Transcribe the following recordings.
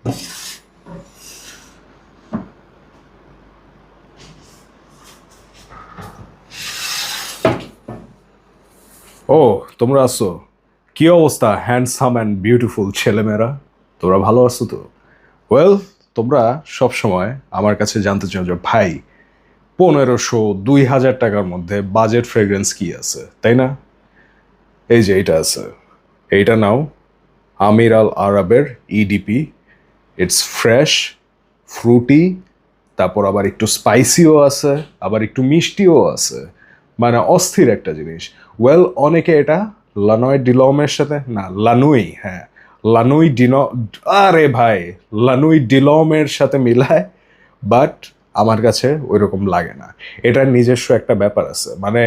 ও, তোমরা আছো? কি অবস্থা হ্যান্ডসাম অ্যান্ড বিউটিফুল ছেলেমেয়েরা? তোমরা ভালো আছো তো? ওয়েল তোমরা সব সময় আমার কাছে জানতে চাও যে, ভাই, পনেরোশো দুই হাজার টাকার মধ্যে বাজেট ফ্রেগ্রেন্স কি আছে, তাই না? এই যে এইটা আছে। এইটা নাও, আমির আল আরবের ইডিপি ইটস ফ্রেশ ফ্রুটি তারপর আবার একটু স্পাইসিও আছে, আবার একটু মিষ্টিও আছে। মানে অস্থির একটা জিনিস। ওয়েল অনেকে এটা লানয় ডিলমের সাথে, না লানুই হ্যাঁ। লানুই ডিন আরে ভাই লানুই ডিলমের সাথে মিলায় বাট আমার কাছে ওই রকম লাগে না। এটার নিজস্ব একটা ব্যাপার আছে। মানে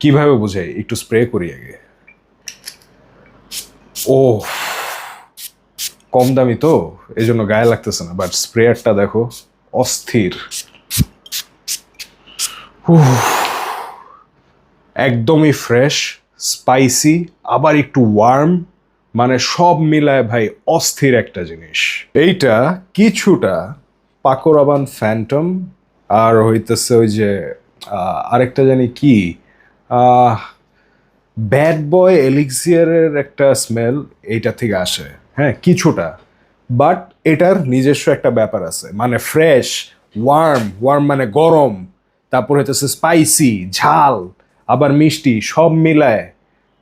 কীভাবে বুঝাই? একটু স্প্রে করি আগে। ও কম দামি তো এই জন্য গায়ে লাগতেছে না বাট স্প্রেয়ারটা দেখো, অস্থির। একদমই ফ্রেশ স্পাইসি আবার একটু ওয়ার্ম মানে সব মিলায় ভাই অস্থির একটা জিনিস। এইটা কিছুটা পাকোরাবান ফ্যান্টম আর হইতেছে ওই যে আরেকটা জানি কি ব্যাড বয় এলিক্সিয়ারের একটা স্মেল এইটা থেকে আসে। হ্যাঁ কিছুটা। বাট এটার নিজস্ব একটা ব্যাপার আছে। মানে ফ্রেশ ওয়ার্ম ওয়ার্ম মানে গরম। তারপর হইতেছে স্পাইসি ঝাল, আবার মিষ্টি, সব মিলায়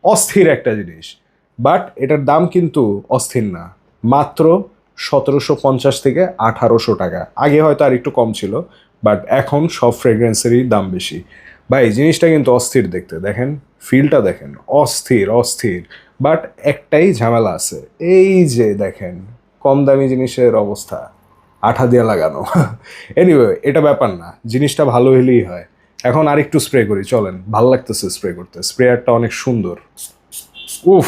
অস্থির একটা জিনিস। বাট এটার দাম কিন্তু অস্থির না। মাত্র সতেরোশো পঞ্চাশ থেকে আঠারোশো টাকা। আগে হয়তো আর একটু কম ছিল বাট এখন সব ফ্রেগ্রেন্সেরই দাম বেশি। ভাই, জিনিসটা কিন্তু অস্থির দেখতে। দেখেন ফিলটা দেখেন, অস্থির অস্থির। বাট একটাই ঝামেলা আছে। এই যে দেখেন, কম দামি জিনিসের অবস্থা, আঠা দিয়ে লাগানো। এনিওয়ে এটা ব্যাপার না। জিনিসটা ভালো হলেই হয়। এখন আরেকটু স্প্রে করি, চলেন। ভালো লাগতেছে স্প্রে করতে। স্প্রেয়ারটা অনেক সুন্দর। উফ!